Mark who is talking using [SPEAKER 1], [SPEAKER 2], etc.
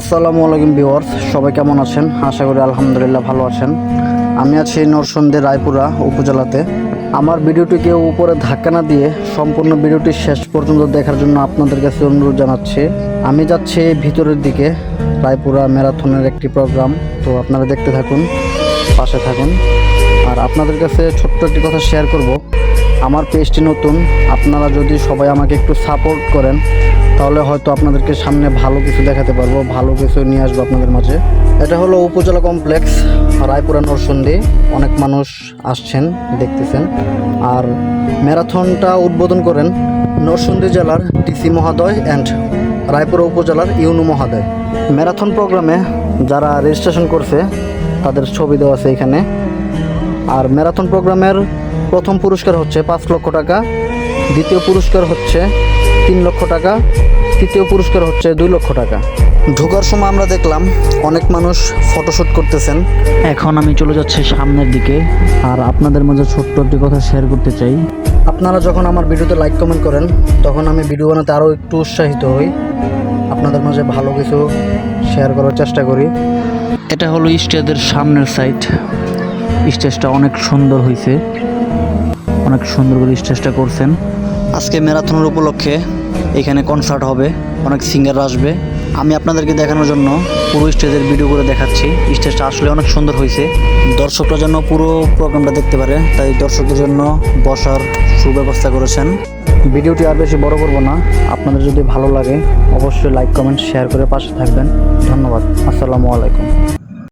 [SPEAKER 1] আসসালামু আলাইকুম ভিউয়ার্স, সবাই কেমন আছেন? আশা করি আলহামদুলিল্লাহ ভালো আছেন। আমি আছি নরসন্দী রায়পুরা উপজেলাতে। আমার ভিডিওটি কেউ উপরে ধাক্কা না দিয়ে সম্পূর্ণ ভিডিওটি শেষ পর্যন্ত দেখার জন্য আপনাদের কাছে অনুরোধ জানাচ্ছি। আমি যাচ্ছি ভিতরের দিকে, রায়পুরা ম্যারাথনের একটি প্রোগ্রাম। তো আপনারা দেখতে থাকুন, পাশে থাকুন। আর আপনাদের কাছে ছোট্ট একটি কথা শেয়ার করব। আমার পেজটি নতুন, আপনারা যদি সবাই আমাকে একটু সাপোর্ট করেন তাহলে হয়তো আপনাদেরকে সামনে ভালো কিছু দেখাতে পারব, ভালো কিছু নিয়ে আসব আপনাদের মাঝে। এটা হলো উপজেলা কমপ্লেক্স, রায়পুরা নরসন্দী। অনেক মানুষ আসছেন, দেখতেছেন। আর ম্যারাথনটা উদ্বোধন করেন নরসন্দী জেলার ডিসি মহোদয় অ্যান্ড রায়পুরা উপজেলার ইউনু মহোদয়। ম্যারাথন প্রোগ্রামে যারা রেজিস্ট্রেশন করছে, তাদের ছবি দেওয়া আছে এখানে। আর ম্যারাথন প্রোগ্রামের প্রথম পুরস্কার হচ্ছে পাঁচ লক্ষ টাকা, দ্বিতীয় পুরস্কার হচ্ছে তিন লক্ষ টাকা তৃতীয় পুরস্কার হচ্ছে দুই লক্ষ টাকা। ঢোকার সময় আমরা দেখলাম অনেক মানুষ ফটোশ্যুট করতেছেন। এখন আমি চলে যাচ্ছি সামনের দিকে আর আপনাদের মাঝে ছোট্ট একটি কথা শেয়ার করতে চাই। আপনারা যখন আমার ভিডিওতে লাইক কমেন্ট করেন তখন আমি ভিডিও বানাতে আরও একটু উৎসাহিত হই। আপনাদের মাঝে ভালো কিছু শেয়ার করার চেষ্টা করি। এটা হলো স্টেজের সামনের সাইড স্টেজটা অনেক সুন্দর হয়েছে অনেক সুন্দর করে স্টেজটা করছেন। আজকে ম্যারাথনের উপলক্ষে এখানে কনসার্ট হবে, অনেক সিঙ্গার আসবে। আমি আপনাদেরকে দেখানোর জন্য পুরো স্টেজের ভিডিও করে দেখাচ্ছি। স্টেজটা আসলে অনেক সুন্দর হয়েছে। দর্শকরা যেন পুরো প্রোগ্রামটা দেখতে পারে, তাই দর্শকদের জন্য বসার সুব্যবস্থা করেছেন। ভিডিওটি আর বেশি বড় করব না। আপনাদের যদি ভালো লাগে, অবশ্যই লাইক কমেন্ট শেয়ার করে পাশে থাকবেন। ধন্যবাদ। আসসালামু আলাইকুম।